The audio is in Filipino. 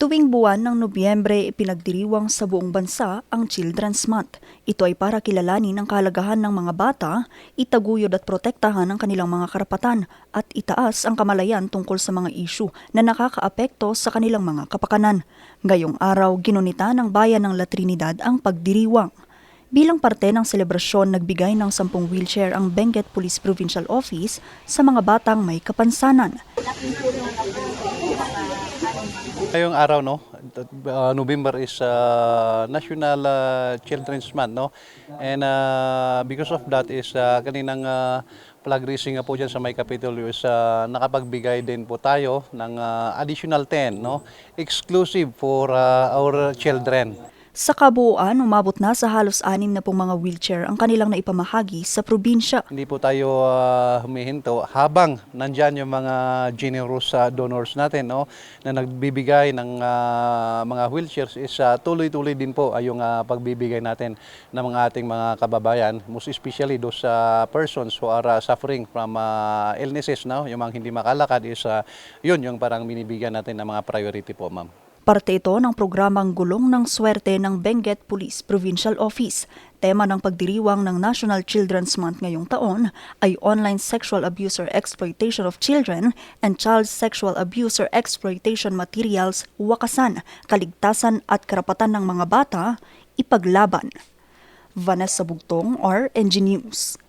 Tuwing buwan ng Nobyembre, ipinagdiriwang sa buong bansa ang Children's Month. Ito ay para kilalanin ang kahalagahan ng mga bata, itaguyod at protektahan ang kanilang mga karapatan at itaas ang kamalayan tungkol sa mga isyu na nakakaapekto sa kanilang mga kapakanan. Ngayong araw, ginunita ng bayan ng La Trinidad ang pagdiriwang. Bilang parte ng selebrasyon, nagbigay ng 10 wheelchair ang Benguet Police Provincial Office sa mga batang may kapansanan. Ngayong araw no, uh, November is uh, National uh, Children's Month no. And uh, because of that is uh, kaninang uh, flag raising po dyan sa may Capitol is uh, nakapagbigay din po tayo ng uh, additional 10 no, exclusive for uh, our children. Sa kabuuan, umabot na sa halos anim na pong mga wheelchair ang kanilang naipamahagi sa probinsya. Hindi po tayo uh, humihinto habang nandyan yung mga generous uh, donors natin no, na nagbibigay ng uh, mga wheelchairs is uh, tuloy-tuloy din po ay yung uh, pagbibigay natin ng mga ating mga kababayan, most especially those uh, persons who are uh, suffering from uh, illnesses, no? yung mga hindi makalakad is uh, yun yung parang binibigyan natin ng mga priority po, ma'am. Parte ito ng programang Gulong ng Swerte ng Benguet Police Provincial Office. Tema ng pagdiriwang ng National Children's Month ngayong taon ay Online Sexual Abuse or Exploitation of Children and Child Sexual Abuse or Exploitation Materials Wakasan, Kaligtasan at Karapatan ng mga Bata, Ipaglaban. Vanessa Bugtong, RNG News.